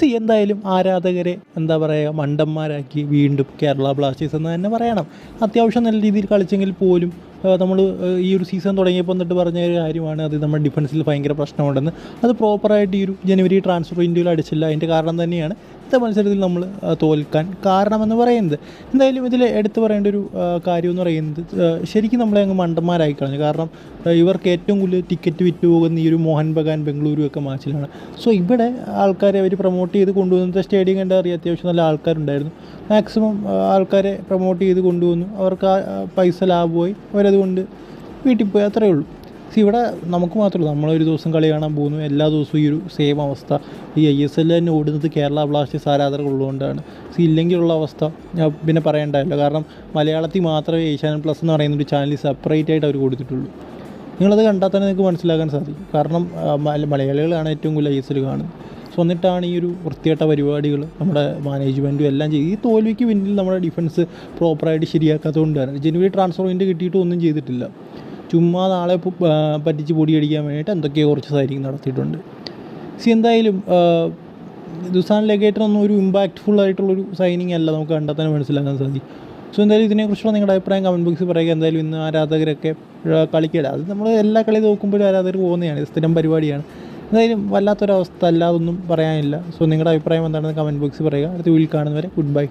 C എന്തായാലും ആരാധകരെ എന്താ പറയുക മണ്ടന്മാരാക്കി വീണ്ടും കേരള ബ്ലാസ്റ്റേഴ്സ് എന്ന് തന്നെ പറയണം. അത്യാവശ്യം നല്ല രീതിയിൽ കളിച്ചെങ്കിൽ പോലും നമ്മൾ ഈ ഒരു സീസൺ തുടങ്ങിയപ്പോൾ എന്നിട്ട് പറഞ്ഞ ഒരു കാര്യമാണ് അത് നമ്മുടെ ഡിഫൻസിൽ ഭയങ്കര പ്രശ്നമുണ്ടെന്ന്. അത് പ്രോപ്പറായിട്ട് ഈ ഒരു ജനുവരി ട്രാൻസ്ഫർ വിൻഡോയിൽ അടിച്ചില്ല. അതിന്റെ കാരണം തന്നെയാണ് ഇന്നത്തെ മത്സരത്തിൽ നമ്മൾ തോൽക്കാൻ കാരണമെന്ന് പറയുന്നത്. എന്തായാലും ഇതിൽ എടുത്തു പറയേണ്ട ഒരു കാര്യം എന്ന് പറയുന്നത് ശരിക്കും നമ്മളെ അങ്ങ് മണ്ടന്മാരായി കളഞ്ഞു. കാരണം ഇവർക്ക് ഏറ്റവും കൂടുതൽ ടിക്കറ്റ് വിറ്റ് പോകുന്ന ഈ ഒരു മോഹൻ ബഗാൻ ബംഗളൂരു ഒക്കെ മാച്ചിലാണ്. സോ ഇവിടെ ആൾക്കാരെ അവർ പ്രൊമോട്ട് ചെയ്ത് കൊണ്ടുവന്നത് സ്റ്റേഡിയം കണ്ടാൽ അറിയാം. അത്യാവശ്യം നല്ല ആൾക്കാരുണ്ടായിരുന്നു. മാക്സിമം ആൾക്കാരെ പ്രൊമോട്ട് ചെയ്ത് കൊണ്ടുവന്നു. അവർക്ക് ആ പൈസ ലാഭമായി. അവരതുകൊണ്ട് വീട്ടിൽ പോയി അത്രയേ ഉള്ളൂ. പക്ഷേ ഇവിടെ നമുക്ക് മാത്രമല്ല നമ്മളൊരു ദിവസം കളി കാണാൻ പോകുന്നു. എല്ലാ ദിവസവും ഈ ഒരു സെയിം അവസ്ഥ. ഈ ഐ എസ് എൽ തന്നെ ഓടുന്നത് കേരള ബ്ലാസ്റ്റേഴ്സ് ആരാധകർ ഉള്ളതുകൊണ്ടാണ്. സി ഇല്ലെങ്കിലുള്ള അവസ്ഥ ഞാൻ പിന്നെ പറയേണ്ടതല്ലോ കാരണം മലയാളത്തിൽ മാത്രമേ ഏഷ്യാനെറ്റ് പ്ലസ് എന്ന് പറയുന്ന ഒരു ചാനൽ സെപ്പറേറ്റ് ആയിട്ട് അവർ കൊടുത്തിട്ടുള്ളൂ. നിങ്ങളത് കണ്ടാൽ തന്നെ നിങ്ങൾക്ക് മനസ്സിലാക്കാൻ സാധിക്കും. കാരണം മലയാളികളാണ് ഏറ്റവും കൂടുതൽ ഐ എസ് എൽ കാണുന്നത്. സോ എന്നിട്ടാണ് ഈ ഒരു വൃത്തികെട്ട പരിപാടികൾ നമ്മുടെ മാനേജ്മെന്റും എല്ലാം ചെയ്ത്. ഈ തോൽവിക്ക് പിന്നിൽ നമ്മുടെ ഡിഫൻസ് പ്രോപ്പറായിട്ട് ശരിയാക്കാത്തതുകൊണ്ടാണ് ജനുവരി ട്രാൻസ്ഫർ വിൻഡോ കിട്ടിയിട്ട് ഒന്നും ചെയ്തിട്ടില്ല. ചുമ്മാ നാളെ പറ്റിച്ച് പൊടിയടിക്കാൻ വേണ്ടിയിട്ട് എന്തൊക്കെയോ കുറച്ച് സാരിക്കും നടത്തിയിട്ടുണ്ട്. സി എന്തായാലും ദുസാൻ ലെഗേറ്ററൊന്നും ഒരു ഇമ്പാക്റ്റ്ഫുൾ ആയിട്ടുള്ളൊരു സൈനിങ് അല്ല നമുക്ക് കണ്ടാൽ തന്നെ മനസ്സിലാക്കാൻ സാധിക്കും. സോ എന്തായാലും ഇതിനെക്കുറിച്ചുള്ള നിങ്ങളുടെ അഭിപ്രായം കമന്റ് ബോക്സിൽ പറയുക. എന്തായാലും ഇന്ന് ആരാധകരൊക്കെ ആ, കളിക്കില്ല അത് നമ്മൾ എല്ലാ കളി നോക്കുമ്പോഴും ആരാധകർ പോകുന്നതാണ്. സ്ഥിരം പരിപാടിയാണ്. എന്തായാലും വല്ലാത്തൊരവസ്ഥ അല്ലാതൊന്നും പറയാനില്ല. സോ നിങ്ങളുടെ അഭിപ്രായം എന്താണെന്ന് കമന്റ് ബോക്സിൽ പറയുക. അടുത്ത വീട്ടിൽ കാണുന്നവരെ ഗുഡ് ബൈ